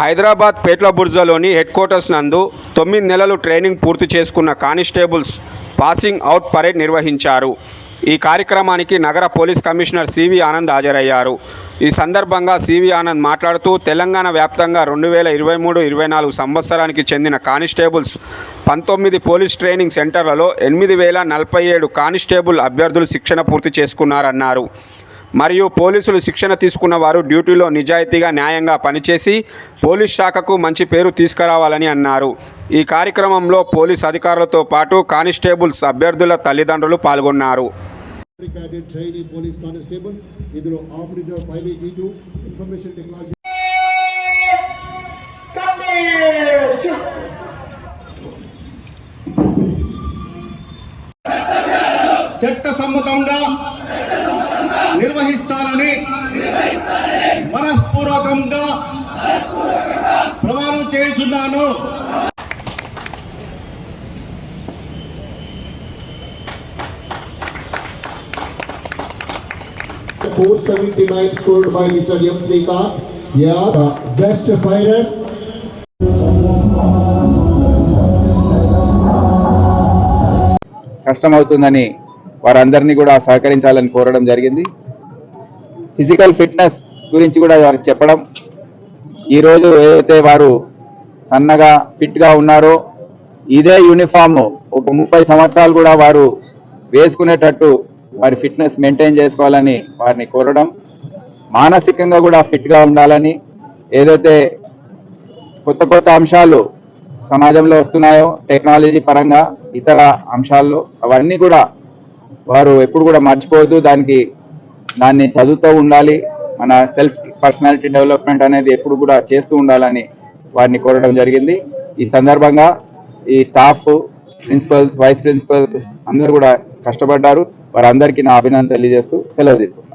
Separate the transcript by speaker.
Speaker 1: Hyderabad పేట్లబుర్జాలోని head quarters నందు తొమ్మిది నెలలు ట్రైనింగ్ పూర్తి చేసుకున్న కానిస్టేబుల్స్ పాసింగ్ అవుట్ పరేడ్ నిర్వహించారు. ఈ కార్యక్రమానికి నగర పోలీస్ కమిషనర్ సివి ఆనంద్ హాజరయ్యారు. ఈ సందర్భంగా సివి ఆనంద్ మాట్లాడుతూ తెలంగాణ వ్యాప్తంగా రెండు వేల ఇరవై మూడు ఇరవై నాలుగు సంవత్సరానికి చెందిన కానిస్టేబుల్స్ పంతొమ్మిది పోలీస్ ట్రైనింగ్ సెంటర్లలో ఎనిమిది వేల నలభై ఏడు కానిస్టేబుల్ అభ్యర్థులు శిక్షణ పూర్తి చేసుకున్నారన్నారు. మరియు పోలీసులు శిక్షణ తీసుకున్న వారు డ్యూటీలో నిజాయితీగా న్యాయంగా పనిచేసి పోలీస్ శాఖకు మంచి పేరు తీసుకురావాలని అన్నారు. ఈ కార్యక్రమంలో పోలీస్ అధికారులతో పాటు కానిస్టేబుల్స్ అభ్యర్థుల తల్లిదండ్రులు పాల్గొన్నారు.
Speaker 2: చట్ట సమ్మతంగా నిర్వహిస్తానని మనఃపూర్వకంగా ప్రమాణం చేయించున్నాను
Speaker 3: four seventy nine scored by Mr. M. Srikant. Yeah, the best fighter.
Speaker 4: కష్టమవుతుందని వారందరినీ కూడా సహకరించాలని కోరడం జరిగింది. ఫిజికల్ ఫిట్నెస్ గురించి కూడా వారికి చెప్పడం. ఈరోజు ఏదైతే వారు సన్నగా ఫిట్గా ఉన్నారో ఇదే యూనిఫామ్ ఒక ముప్పై సంవత్సరాలు కూడా వారు వేసుకునేటట్టు వారి ఫిట్నెస్ మెయింటైన్ చేసుకోవాలని వారిని కోరడం. మానసికంగా కూడా ఫిట్గా ఉండాలని ఏదైతే కొత్త కొత్త అంశాలు సమాజంలో వస్తున్నాయో టెక్నాలజీ పరంగా ఇతర అంశాల్లో అవన్నీ కూడా వారు ఎప్పుడు కూడా మర్చిపోవద్దు. దానికి దాన్ని చదువుతూ ఉండాలి. మన సెల్ఫ్ పర్సనాలిటీ డెవలప్మెంట్ అనేది ఎప్పుడు కూడా చేస్తూ ఉండాలని వారిని కోరడం జరిగింది. ఈ సందర్భంగా ఈ స్టాఫ్ ప్రిన్సిపల్స్ వైస్ ప్రిన్సిపల్స్ అందరూ కూడా కష్టపడ్డారు. వారందరికీ నా అభినందన తెలియజేస్తూ సెలవు తీసుకుంటాను